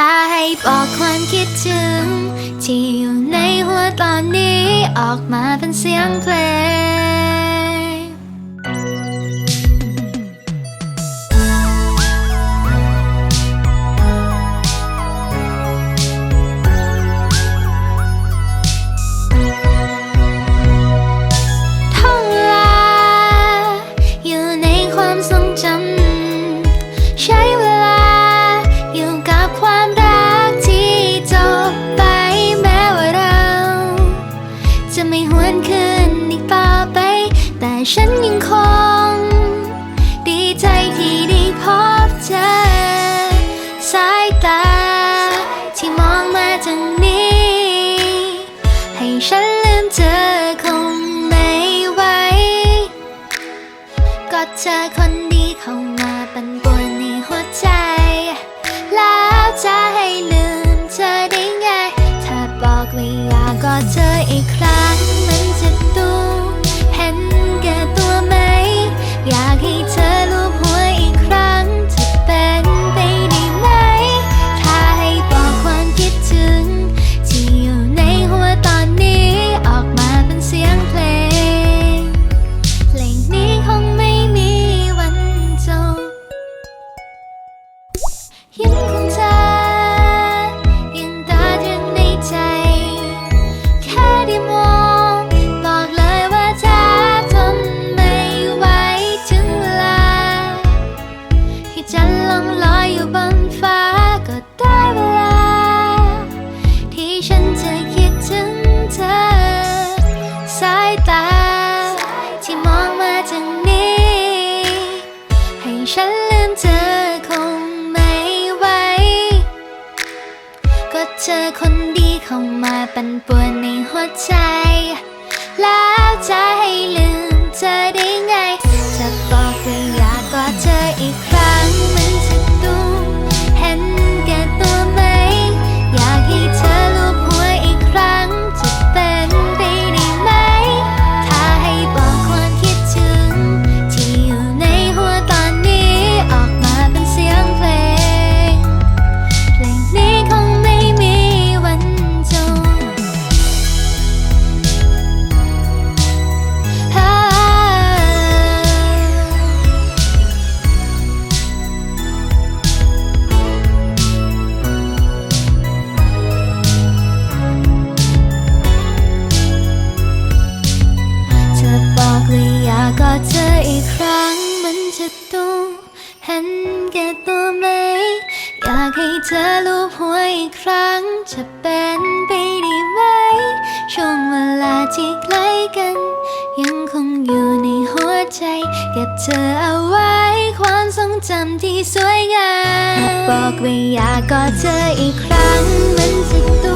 ถ้าให้บอกความคิดถึง ที่อยู่ในหัวตอนนี้ออกมาเป็นเสียงเพลง ฉันยังคง ดีใจที่ได้พบเธอ สายตา ที่มองมาทางนี้ ให้ฉันลืมเธอคงไม่ไหวก็เธอคนดีเข้ามาปั่นป่วนในหัวใจ แล้วจะให้ลื ยิ้มของเธอยังตาตรึงในใจ แค่ได้มองบอกเลยว่าเธอทนไม่ไหวถึงเวลาที่จันทร์ลองลอยอยู่บนฟ้าก็ได้เวลา ที่ฉันจะคิดถึงเธอ สายตา ที่มองมาทางนี้ ให้ฉันลืมเธอ เจอคนดีเข้ามาปั่นป่วนในหัวใจ แล้วจะให้ลืมาอยากอดเธออีกครั้งมันจะต้องเห็นแก่ตัวไหม อยากให้เธอลูบหัวอีกครั้งจะเป็นไปได้ไหม ช่วงเวลาที่ใกล้กัน ยังคงอยู่ในหัวใจ เก็บเธอเอาไว้ ความทรงจำที่สวยงามบอกว่าอยากกอดเธออีกครั้งมันจะดู